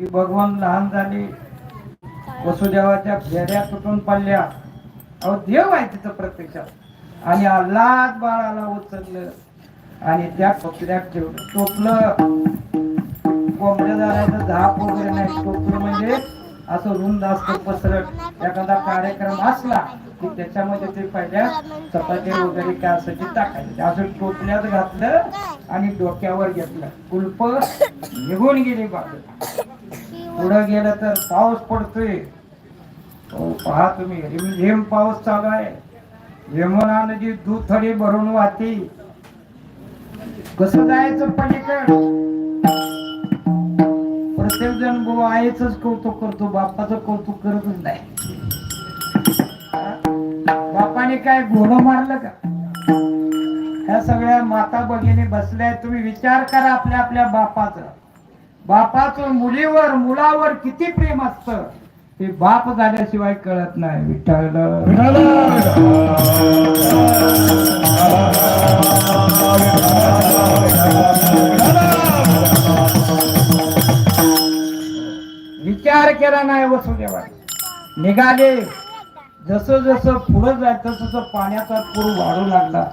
की भगवान लहान झाले वसुदेवाच्या फेऱ्या तुटून पडल्या. अहो देव आहे तिथं प्रत्यक्षात. आणि अल्लाद बाळाला उचललं आणि त्या कोपऱ्यात ठेवलं. टोपलं. कोंबड्या झाल्याचं झाप वगैरे नाही. टोपलं म्हणजे असं रुंद असतं पसरट. एखादा कार्यक्रम असला की त्याच्यामध्ये ते पहिल्या चपाती वगैरे काय असं ते टाकायचे. असं टोपल्यात घातलं आणि डोक्यावर घेतलं. कुलप निघून गेली बाजू. पुढं गेलं तर पाऊस पडतोय. हो, पहा तुम्ही रिमझिम पाऊस चालू आहे. यमुना नदी दुथडी भरून वाहते कसं जायचं पलीकड? प्रत्येक जण बुवा आईच कौतुक करतो बापाचं कौतुक करतच नाही. बापाने काय घोडं मारलं का? ह्या सगळ्या माता भगिनी बसल्या तुम्ही विचार करा आपल्या आपल्या बापाचं. बापाचं मुलीवर मुलावर किती प्रेम असतं ते बाप झाल्याशिवाय कळत नाही. विठ्ठल. विचार केला नाही वसुदेवा निघाले. जसं जसं पुढं जाय तसं पाण्याचा पूर वाढू लागला.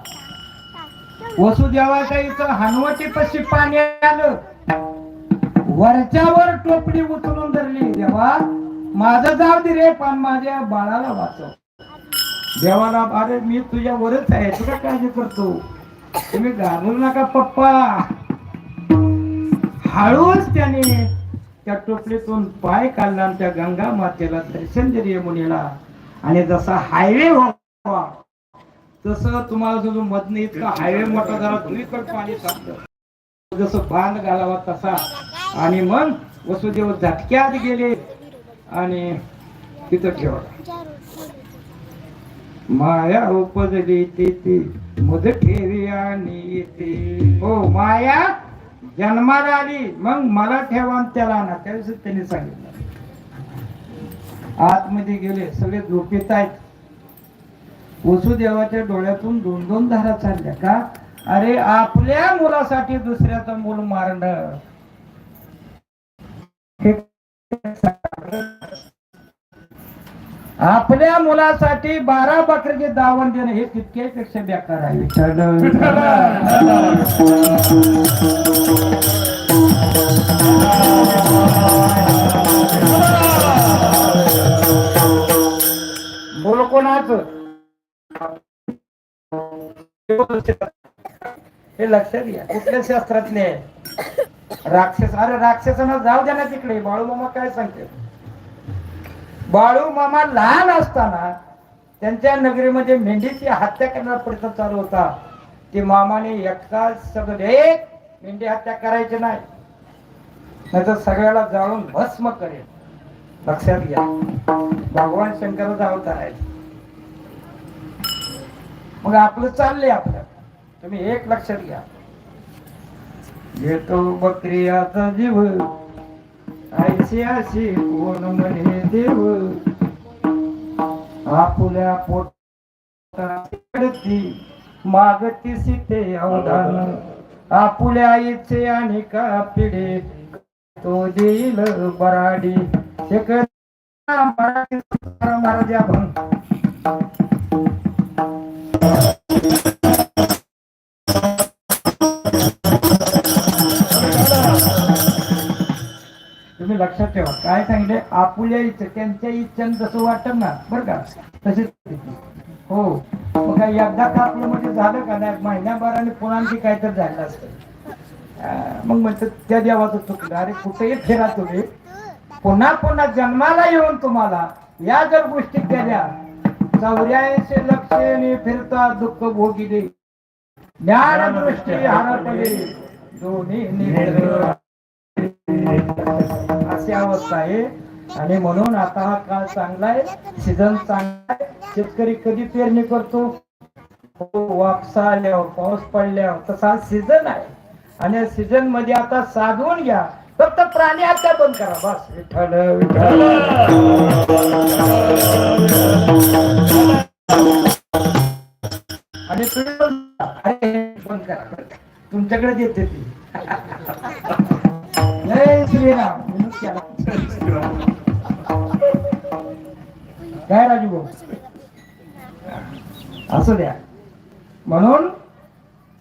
वसुदेवाच्या इथं हनुमती पशी पाणी आलं. वरच्यावर टोपडी उचलून धरली. देवा माझं जाऊ दे रे पण माझ्या बाळाला वाचव. देवाला अरे मी तुझ्या वरच आहे. तुला काळजी करतो? तुम्ही घाबरू नका पप्पा. हळूच त्याने त्या टोपलीतून पाय काढला आणि त्या गंगा मातेला दर्शन दिले मुनीला. आणि जसा हायवे व्हावा तसं तुम्हाला जो मधनं इतका हायवे मोठा झाला दुईकडे पाणी साधलं जसं बांध घालावा तसा. आणि मग वसुदेव झटक्यात गेले आणि तिथं ठेवला. माया उपजली ती मध ठेवी आणि येते. हो माया जन्माला आली. मग मला ठेवा आणि त्याला ना त्याविषयी त्यांनी सांगितलं. आतमध्ये गेले सगळे झोपेत आहेत. वसुदेवाच्या डोळ्यातून दोन दोन धारा चालल्या का? अरे आपल्या मुलासाठी दुसऱ्याचं मूल मारणं आपल्या मुलासाठी बारा बकरीचे दावण देणं हे तितक्यापेक्षा बेकार आहे. विठ्ठल! बोल कोणाच? हे लक्षात घ्या कुठल्या शास्त्रातले आहे? राक्षस अरे राक्षसांना जाऊ द्या ना तिकडे बाळू मामा काय सांगते? बाळू मामा लहान असताना त्यांच्या नगरीमध्ये मेंढीची हत्या करण्याचा प्रयत्न चालू होता. ते मामाने एकटा सगळे मेंढी हत्या करायची नाही. नाहीतर सगळ्याला जाळून भस्म करेल. लक्षात घ्या. भगवान शंकराचा अवतार आहे. मग आपलं चाललंय आपलं. तुम्ही एक लक्षात घ्या. घेतो बकरियाचा जीव. आयशी कोण म्हणे देव. आपुल्या पोटी मागती सीते अवधान. आपुल्या आईचे आणि का पिढे तो देईल बराडी. एक महाराज आपण तुम्ही लक्षात ठेवा काय सांगितले? आपुल्या इच्छा त्यांच्या इच्छेनं जसं वाटत ना बरं का? तसेच हो. मग काय एकदा का आपलं म्हणजे झालं का नाही? महिन्याभराने पुन्हा काहीतरी झालं असतं. मग म्हणतात त्या देवाचं चुकलं. अरे कुठेही फिरा तुम्ही. पुन्हा पुन्हा जन्माला येऊन तुम्हाला या जर गोष्टी केल्या चौऱ्याऐंशी लक्षणे फिरता दुःख भोगिले. ज्ञान दृष्टी हरपले. दोन्ही अशी अवस्था आहे. आणि म्हणून आता हा काळ चांगला आहे सीझन चांगला आहे शेतकरी कधी पेरणी करतो? हो, वापसा आल्यावर पाऊस पडल्यावर. तसा सीझन आहे. आणि सीझनमध्ये आता साधवून घ्या. फक्त प्राणी आता बंद करा बस. विठ्ठल विठ्ठल. आणि तुम्ही बंद करा तुमच्याकडे देते ती. जय श्रीराम काय राजू भाऊ? असू द्या. म्हणून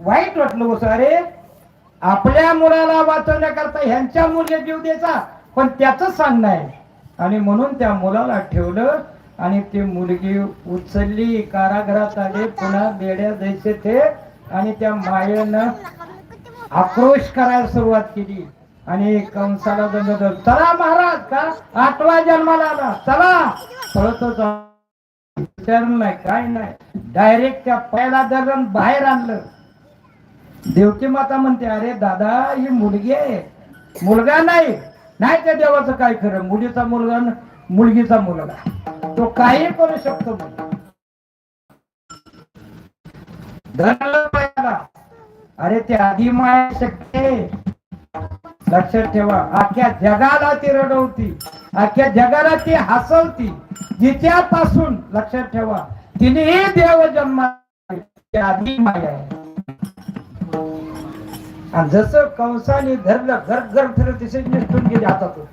वाईट वाटलं बस अरे. आपल्या मुलाला वाचवण्याकरता ह्यांच्या मुले जीव द्यायचा. पण त्याच सांगणं आहे. आणि म्हणून त्या मुलाला ठेवलं आणि ती मुलगी उचलली कारागृहात आले पुन्हा बेड्या द्यायचे ते आणि त्या मायेनं आक्रोश करायला सुरुवात केली. आणि कंसाला दंड चला महाराज का? आठवा जन्माला आला. चला. पळतच आ- विचारलं नाही काय नाही. डायरेक्ट त्या पहिला धरून बाहेर आणलं. देवकी माता म्हणते अरे दादा ही मुलगी आहे. मुलगा नाही. नाही त्या देवाचं काय खरं? मुलीचा मुलगा मुलगीचा मुलगा. तो काही करू शकतो अरे ते आधी माया शकते लक्षात ठेवा अख्ख्या जगाला ती रडवती. अख्ख्या जगाला ती हसवती. जिच्यापासून लक्षात ठेवा तिनेही देव जन्मा ती आधी माया आहे. आणि जसं कंसाने धरलं घर घर फिरत तसेच निसटून गेले हातातून.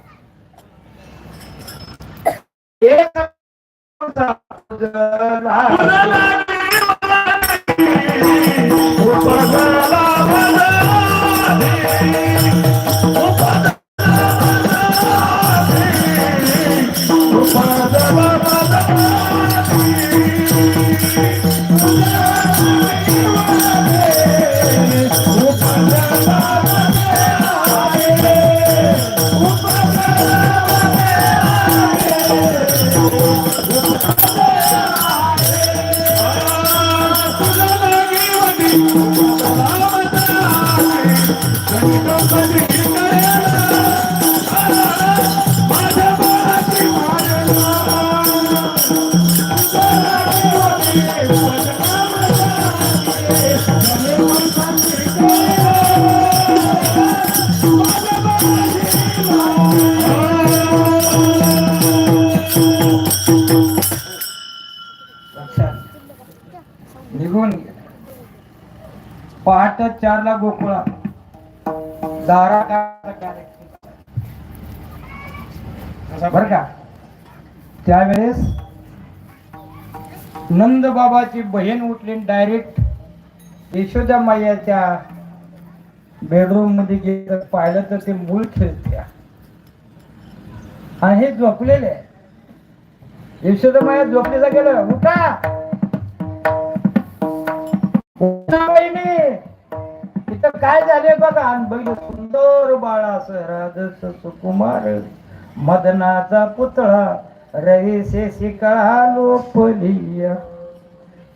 चारला गोकुळा. दारा बर का? त्यावेळेस नंद बाबाची बहीण उठली डायरेक्ट यशोदा मायाच्या बेडरूममध्ये गेलं. पाहिलं तर ते मूल खेळत्या. आणि हे झोपलेले. आहे यशोदा माया झोपलेला गेलं. उठा! उठा बहिणी काय झाले बघा आणि बघितलं सुंदर बाळा असं राजस सुकुमार मदनाचा पुतळा रवी शिकाळा लोपलिया.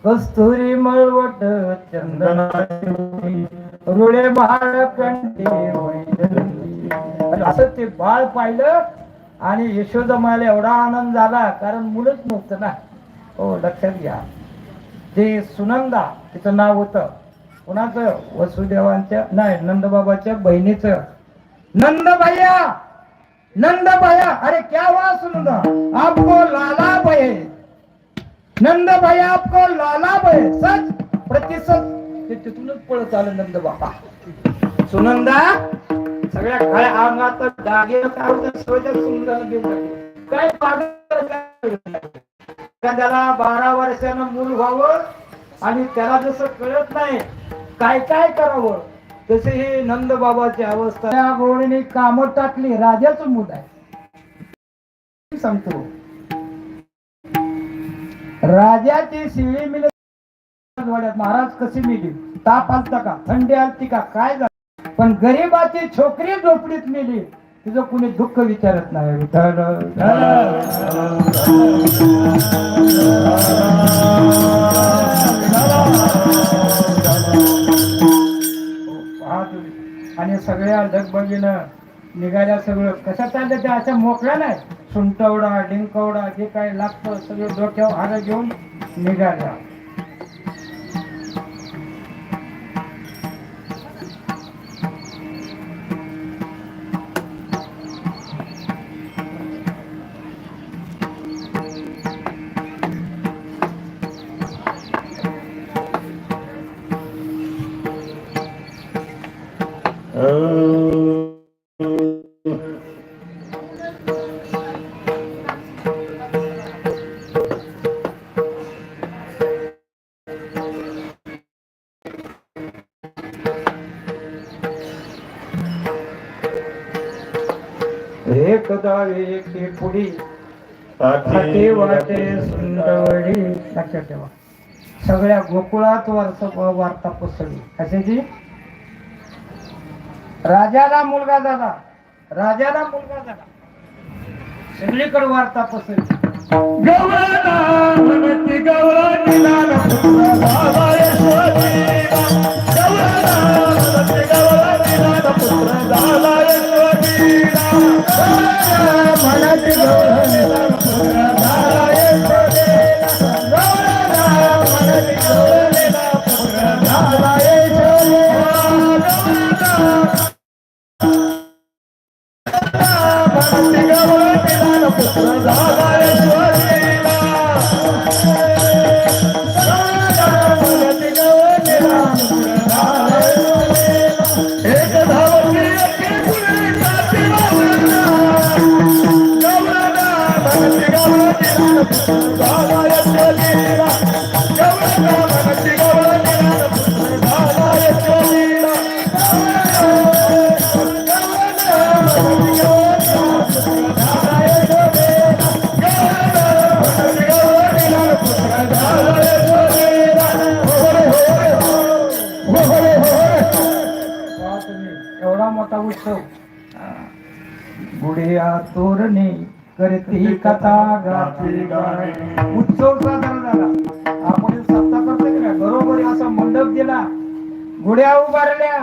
कस्तुरी मळवट चंदना रुळे बाळ कंठी असं ते बाळ पाहिलं आणि यशोदा मायला एवढा आनंद झाला कारण मुलंच नव्हतं ना. हो लक्षात घ्या. ते सुनंदा तिचं नाव होतं. कुणाचं? वसुदेवांच्या नाही नंदबाबाच्या बहिणीच. नंदबाया! नंदबाया! अरे क्या वा सुनंदा आपको लाला भय नंदबाया आपको लाला भय सच? प्रतिसत. ते तिथूनच पळत आलं नंद बाबा सुनंदा सगळ्या काळ्या अंगात डागे काय होतं सगळ्या सुंदर घेऊन काय पागल काय? त्याला बारा वर्षानं मूल व्हावं? आणि त्याला जसं कळत नाही काय काय करावं? तसे हे नंद बाबाची अवस्था. त्या गोळीने कामं टाकली राजाच मुद आहे. सांगतो. राजाची शिळी मिळत महाराज कशी मिली? ताप आलता का? थंडी आलती का? काय झालं? पण गरीबाची छोकरी झोपडीत मिली. तिचं कुणी दुःख विचारत नाही. विठ्ठल सगळ्या ढगबगीनं निघाल्या सगळं. कसं चाललं ते? असं मोकळ्या नाही. सुंटवडा डिंकवडा जे काही लागतं सगळं डोक्यावर हार घेऊन निघाल्या. एक दावे एके पुढी हाते वाटे सुंदरवडी. लक्षात ठेवा. सगळ्या गोकुळात वारसा वार्ता पसरली कशाची? राजाला मुलगा झाला. राजाला मुलगा झाला. सगळीकडे वार्ता पसरली पहा करती कथा गाती गाणी. उत्सव साजरा झाला. आपण सत्ता करतो की बरोबर असा मंडप दिला. गुढ्या उभारल्या.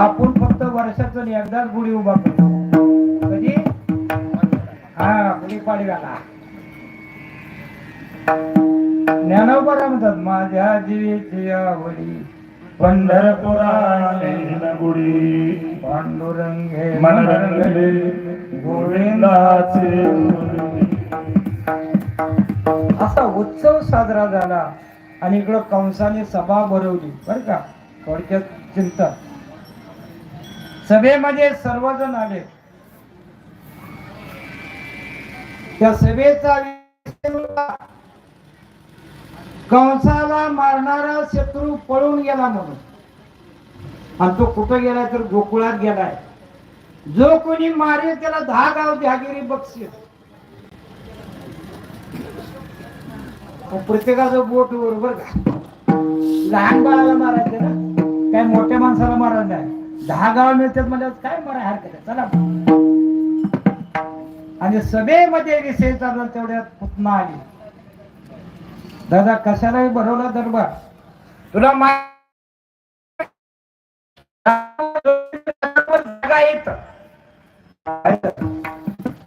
आपण फक्त वर्षातून एकदाच गुढी उभा करतो कधी? हा गुढीपाडव्याला. ज्ञानोबा म्हणतात माझ्या जीवेची आवडी पंढरपुराने गुडी पांडुरंगे मनरंगले गोविंदाचे असा उत्सव साजरा झाला आणि इकडं कंसाने सभा भरवली बर का? थोडक्यात चिंता. सभेमध्ये सर्वजण आले. त्या सभेचा कंसाला मारणारा शत्रू पळून गेला म्हणून. आणि तो कुठं गेलाय तर गोकुळात गेलाय. जो कोणी मारेल त्याला दहा गाव जहागिरी बक्षीस. प्रत्येकाचं बोट बरोबर का? लहान बाळाला मारायचं ना? काय मोठ्या माणसाला मारायचं नाही. दहा गाव मिळतात म्हणजे काय मारा हरकत आहे? चला. आणि सभेमध्ये विषय चालला तेवढ्यात पुतना आली. दादा कशालाही भरवला दरबार. तुला माहिती जागा येत.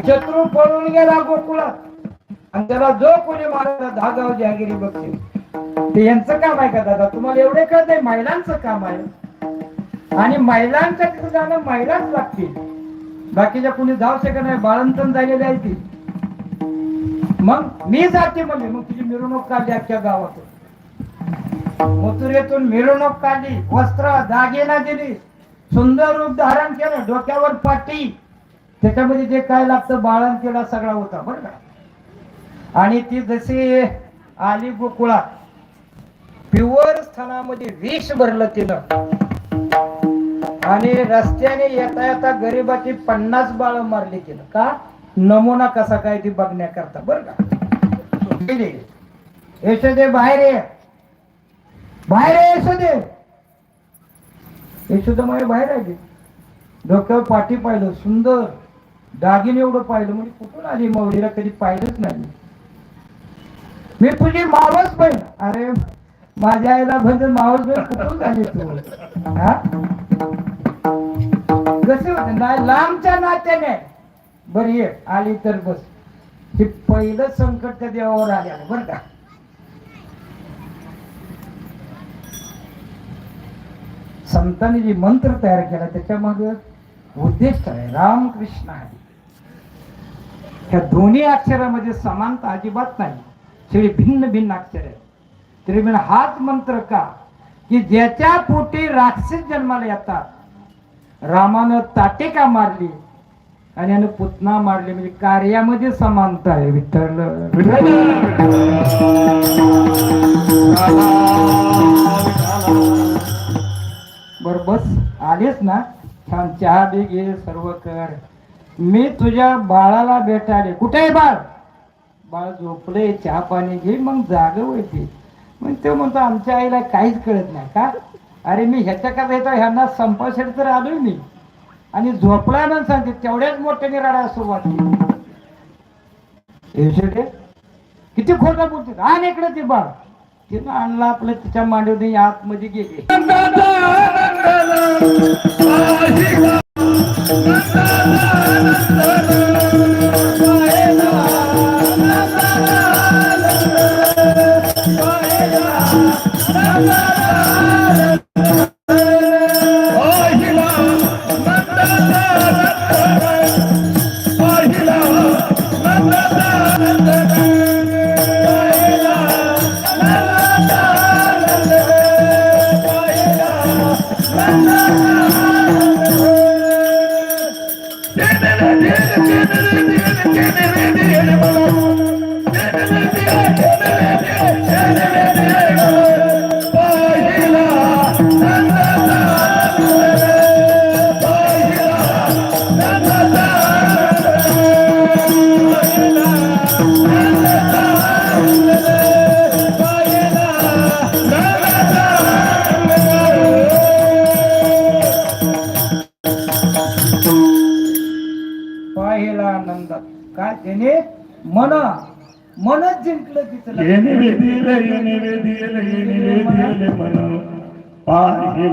शत्रू पळून गेला गोकुळात. आणि त्याला जो कोणी मारला दहा गाव जहागिरी बघते ते यांचं काम आहे का दादा? तुम्हाला एवढे कळत आहे महिलांचं काम आहे. आणि महिलांच्या तिथे जाणं महिलाच लागतील. बाकीच्या कुणी जाऊ शकत नाही बाळंतन झालेले आहे ती. मग मी जाते म्हणजे मग तुझी मिरवणूक काढली अख्ख्या गावातून मथुरेतून मिरवणूक काढली वस्त्र दागिना दिली. सुंदर रूप धारण केलं डोक्यावर पाटी. त्याच्यामध्ये जे काय लागतं बाळण केला सगळा होता बरं का? आणि ती जशी आली गोकुळात प्युअर स्थानामध्ये विष भरलं तिनं. आणि रस्त्याने येता येता गरिबाची पन्नास बाळ मारली तिनं. का? नमुना कसा काय ती बघण्याकरता बरं का? येशोदे यशोदे बाहेर ये. बाहेर ये यशोदे यशोदा माझ्या बाहेर आली डोक्यावर पाठी पाहिलं सुंदर. दागिने एवढं पाहिलं म्हणजे कुठून आली मौलीला कधी पाहिलंच नाही. मी तुझी मावस बहीण. अरे माझ्या आईला म्हणजे मावस बहीण कुठून झाली तू? कसे होते नाही लांबच्या नात्याने. बरी ये आली तर बस. हे पहिलं संकट त्या देवावर आले बरं का? संतांनी जे मंत्र तयार केला त्याच्यामागे उद्देश आहे. रामकृष्ण आहे. ह्या दोन्ही अक्षरामध्ये समानता अजिबात नाही. सगळी भिन्न भिन्न अक्षर आहेत. तरी म्हणजे हाच मंत्र का? की ज्याच्या पोटी राक्षस जन्माला येतात. रामानं ताटेका मारली आणि यानं पुतना मारली. म्हणजे कार्यामध्ये समानता आहे. विठ्ठल. बर बस आलेच ना? छान चहा दे घे सर्व कर. मी तुझ्या बाळाला भेटाले कुठे आहे बाळ बाळ झोपले चहा पाणी घे मग जाग होते मग ते म्हणतो आमच्या आईला काहीच कळत नाही का अरे मी ह्याच्या करता येतो ह्यांना संपासाठी तर आलोय मी आणि झोपला ना सांगते तेवढ्याच मोठ्याने रडायला सुरुवात केली किती खोटा बोलते आण इकडे ते बाळ तिनं आणला आपलं तिच्या मांडीवर आतमध्ये गेले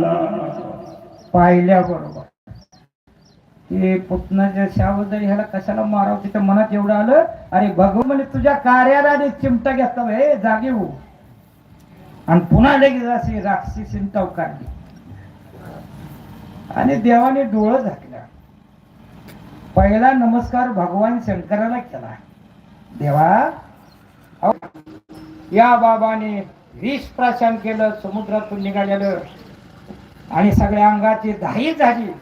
पाहिला पाहिल्या बरोबर ते पुतनाच्या शाबद्दल ह्याला कशाला मारावं तिथं मनात एवढं आलं? अरे भगवान म्हणे तुझ्या कार्याला रे चिमटा घेतला हे जागे हो. आणि पुन्हा लगेच अशी राक्षसी तव काढली आणि देवाने डोळं झाकल्या पहिला नमस्कार भगवान शंकराला केला. देवा या बाबाने वीस प्राशन केलं समुद्रातून निघालेलं. आणि सगळ्या अंगाची धाई झाली.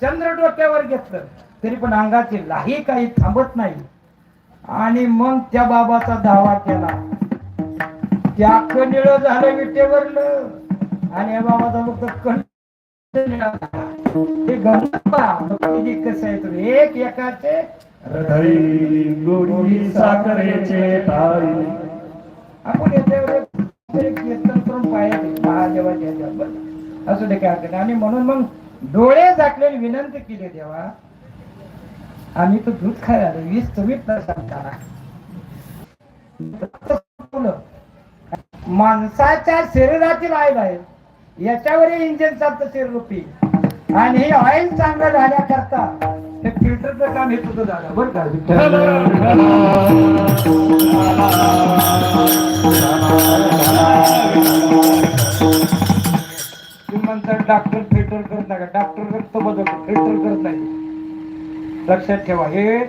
चंद्र डोक्यावर घेतलं तरी पण अंगाची लाही काही थांबत नाही. आणि मग त्या बाबाचा धावा केला. त्या अख्खं निळं झालं विटेवरलं. आणि या बाबाचा फक्त. हे गंमत. किती कसं आहे तुम्ही एक एकाचे हृदय गोडी साखरेचे ताई. आपण एक कीर्तन करून पाहिजे महादेवाच्या ह्याच्यावर असू दे काय हरकत आणि म्हणून मग डोळे झाकलेली विनंती केली देवा आम्ही तो दूध खायला आलो. वीस तुम्ही प्रसाद माणसाच्या शरीरातील ऑइल आहे. याच्यावर इंजिन चालतं शरीरूपी आणि हे ऑइल चांगलं झाल्याकरता हे फिल्टरचं काम हे तुझं झालं. बरं का? तुम्ही म्हणता डॉक्टर फिल्टर करत नाही का? डॉक्टर रक्त बदलतो फिल्टर करत नाही. लक्षात ठेवा हे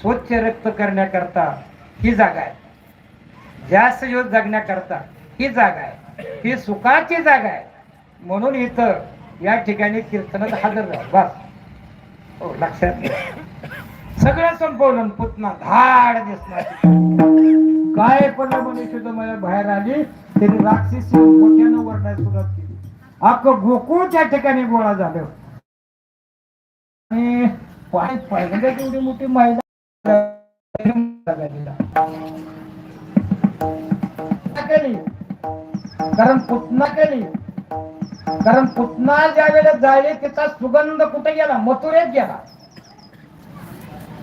स्वच्छ रक्त करण्याकरता ही जागा आहे. जास्त दिवस जगण्याकरता ही जागा आहे. ही सुखाची जागा आहे. म्हणून इथं या ठिकाणी कीर्तनात हजर राहा. बस. हो लक्षात घ्या. सगळं संपवलं पुतना धाड दिसणार काय पण मनुष्य तर मला बाहेर आली तरी राक्षसी मोठ्यानं वरण्यास सुरुवात केली. अख्खं गोकुळ त्या ठिकाणी गोळा झालं. आणि पहिल्यांदा एवढी मोठी महिला केली कारण पुतना केली. कारण पुतना ज्या वेळेला जाळली त्याचा सुगंध कुठे गेला? मथुरेत गेला.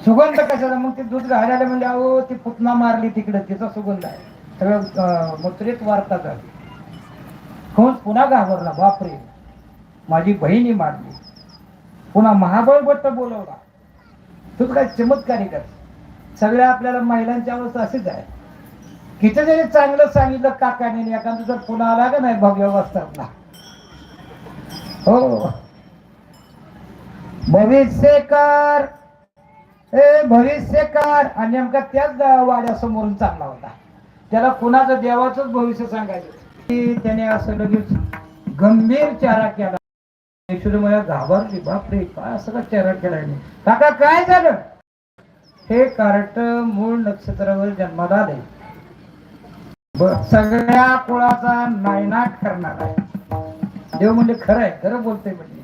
सुगंध कशाला? मग ते दूध घालायला म्हणजे अहो ती पुतना मारली तिकडे तिचा सुगंध आहे. सगळं मथुरेत वार्ता झाली. कंस पुन्हा घाबरला बापरे माझी बहिणी मारली. पुन्हा महाबळ भट्ट बोलवला. तू काय चमत्कारी कर. सगळ्या आपल्याला महिलांची अवस्था अशीच आहे. किती जरी चांगलं सांगितलं काकाने एखादं जर पुन्हा आला का नाही भव्य वस्त्रातला? हो. भविष्यकार. ए भविष्यकार. आणि नेमका त्याच वाड्यासमोरून चालला होता. त्याला कुणाचं देवाचंच भविष्य सांगायचं की त्याने असं लगेच गंभीर चारा केला. यशोदमया घाबरली. बापरे काय असं का चारा केलाय काका काय झालं? हे कार्ट मूळ नक्षत्रावर जन्माला आले सगळ्या कुळाचा नायनाट करणार आहे. देव म्हणजे खरं आहे खरं बोलतोय म्हणजे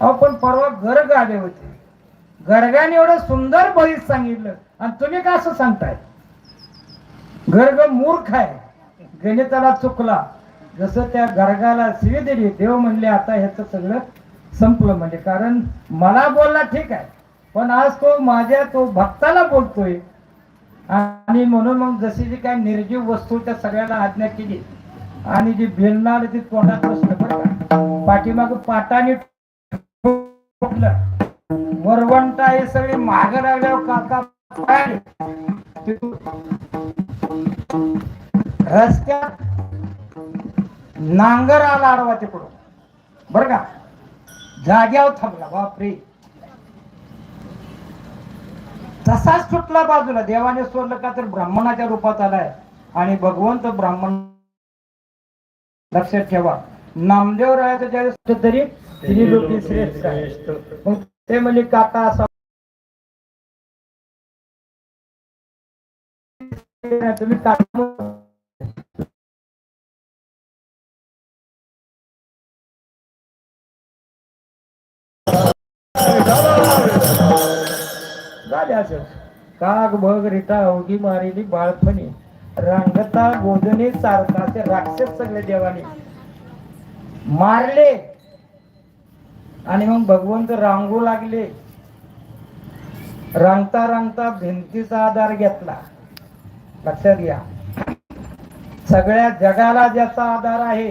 अहो पण परवा गर्ग आले होते. गर्गाने एवढं सुंदर बळीच सांगितलं. आणि तुम्ही का असं सांगताय? गर्ग मूर्ख आहे. गणिताला चुकला. जसं त्या गर्गाला शिवी दिली देव म्हणले आता ह्याचं सगळं संपलं म्हणजे कारण मला बोलला ठीक आहे. पण आज तो माझ्या तो भक्ताला बोलतोय. आणि म्हणून मग जशी जी काय निर्जीव वस्तू त्या सगळ्याला आज्ञा केली आणि जे भेलणार ते तोंडात बसलं बरं पाठीमाग पाटाने वरवंटा हे सगळे माग लागल्यावर काका रस्त्यात नांगर आला आडवा तिकडून. बर का? जाग्यावर थांबला बापरे. तसाच सुटला बाजूला. देवाने सोडलं का तर ब्राह्मणाच्या रूपात आलाय. आणि भगवंत ब्राह्मण लक्षात ठेवा. नामदेव रायाचं ज्यावेळेस तरी त्रिलोकी श्रेष्ठ आहे. मग ते म्हणजे काका असा तुम्ही काका झाले असं काग बघ रिटा अवघी मारिली बाळपणी. रंगता गोदने चारताचे राक्षस सगळे देवाने. मारले. आणि मग भगवंत रांगू लागले. रांगता रांगता भिंतीचा आधार घेतला. लक्षात घ्या. सगळ्या जगाला ज्याचा आधार आहे.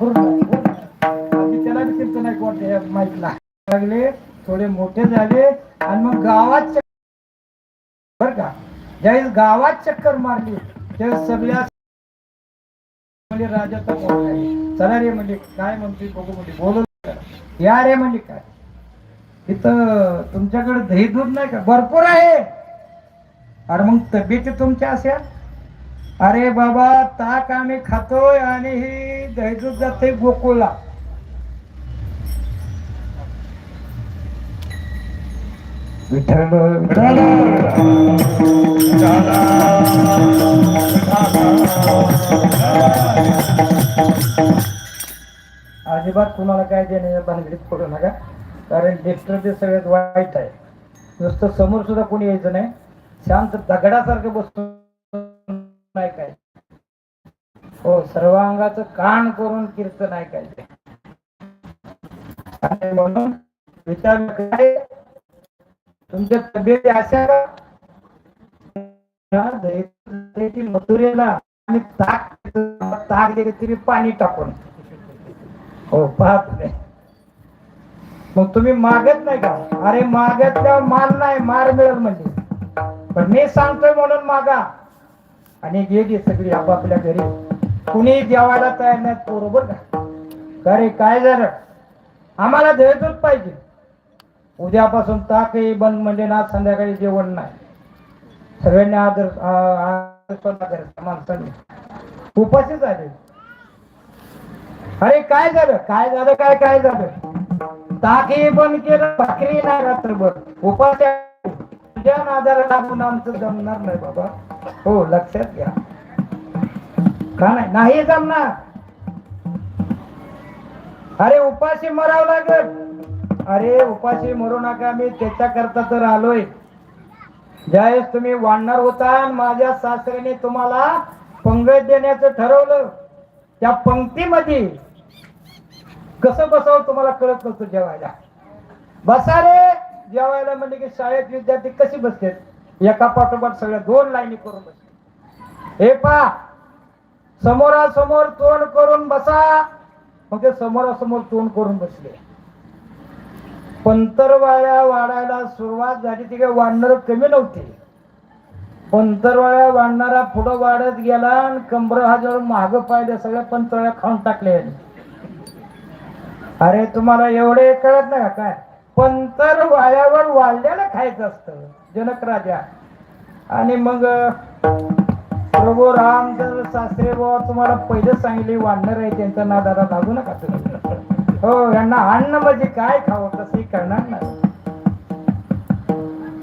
त्याला बी कीर्तन नाही कोणत्या माईकला लागले थोडे मोठे झाले आणि मग गावात बर का? ज्यावेळेस गावात चक्कर मारली त्यावेळेस सगळ्या म्हणजे राजाचा चला रे म्हणजे काय म्हणते बघू म्हणजे बोलू या रे म्हणजे काय? इथं तुमच्याकडे दही दूध नाही का? भरपूर आहे. अरे मग तब्येती तुमच्या अशा? अरे बाबा ताक आम्ही खातोय आणि ही दहजूत जाते गोकुळला. विठ्ठल विठ्ठल. अजिबात कुणाला काय देण्याच्या भानगडीत पडू नका. कारण डिस्टर ते सगळ्यात वाईट आहे. नुसतं समोर सुद्धा कोणी यायचं नाही. शांत दगडासारखं बसून काय हो सर्वांगाच कान करून कीर्तन ऐकायचे. आणि म्हणून विचार काय तुमच्या तब्येती अशा मधुरेला आणि ताक ताक दिले तरी पाणी टाकून. हो पाहत नाही मग तुम्ही मागत नाही का? अरे मागत माल नाही मार मिळेल म्हणजे. पण मी सांगतोय म्हणून मागा. आणि गेली सगळी आपापल्या घरी. कुणी जेवायला तयार नाही बरोबर का? अरे काय झालं? आम्हाला दहेदूत पाहिजे. उद्यापासून ताकही बंद म्हणजे ना संध्याकाळी जेवण नाही. सगळ्यांनी आदर आदर पण माणसांनी उपाशी झाले अरे काय झालं? काय झालं? काय काय झालं? ताकही बंद केलं भाकरी नाही रात्रभर. उपास तुझ्या लागून आमचं जमणार नाही बाबा. हो लक्षात घ्या. का नाही? नाही जमणार. अरे उपाशी मराव लागत अरे उपाशी मरू नका मी त्याच्या करता तर आलोय. ज्यावेळेस तुम्ही वाढणार होता आणि माझ्या सासऱ्याने तुम्हाला पंगत देण्याचं ठरवलं त्या पंक्तीमध्ये कसं बसावं तुम्हाला कळत नव्हतं जेवायला? बसा रे. जेवायला म्हणजे की शाळेत विद्यार्थी कशी बसतात? एका पाठोपाठ सगळ्या दोन लाईनी करून बस. हे पा समोरासमोर तोंड करून बसा. मग ते समोरासमोर तोंड करून बसले. पंतरवाळ्या वाढायला सुरुवात झाली ती काय वाढणार कमी नव्हती. पंतरवाळ्या वाढणारा पुढं वाढत गेला आणि कंबर हजार महाग पाहिले सगळ्या पंतरवाळ्या खाऊन टाकले अरे तुम्हाला एवढे कळत नाही का काय? पंतर वाळ्यावर वाढल्याला खायचं असतं. जनक राजा. आणि मग प्रभू रामचंद्र शास्त्री बाबा तुम्हाला पहिलं सांगितले वाढणार आहे त्यांच्या नादाला लागू नका तुम्ही. हो यांना अन्न म्हणजे काय खावं कसंही करणार नाही.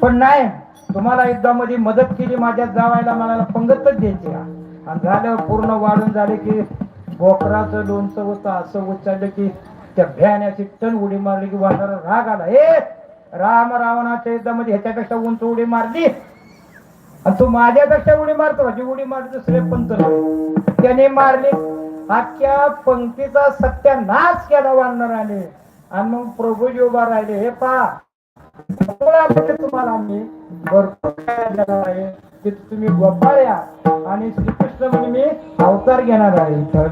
पण नाही तुम्हाला युद्धामध्ये मदत केली माझ्या जावायला मला पंगतच द्यायची आणि झालं पूर्ण वाढून झाले की बोकराचं लोणचं होतं असं उच्चारलं की त्या भ्याण्याची टन उडी मारली की वाढणारा राग आला. हे राम रावणाच्या युद्धामध्ये ह्याच्यापेक्षा उंच उडी मारली आणि तू माझ्यापेक्षा उडी मारतो माझी उडी मारतो दुसरे पंत त्याने मारली अख्ख्या पंक्तीचा सत्यानाश केला वाढणाराने आणि मग प्रभूजी उभा राहिले हे पा तुम्हाला आम्ही भरपूर आहे की तुम्ही गोपाळ्या आणि श्रीकृष्ण म्हणजे मी अवतार घेणार आहे विठ्ठल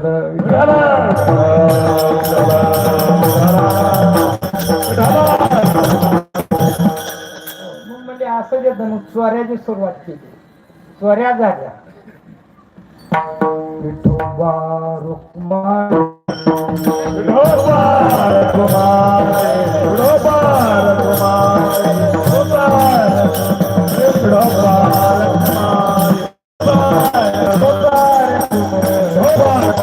असं जे धनु स्वऱ्याची सुरुवात केली स्वऱ्या झाल्या विठोबा रुक्मा विठोबा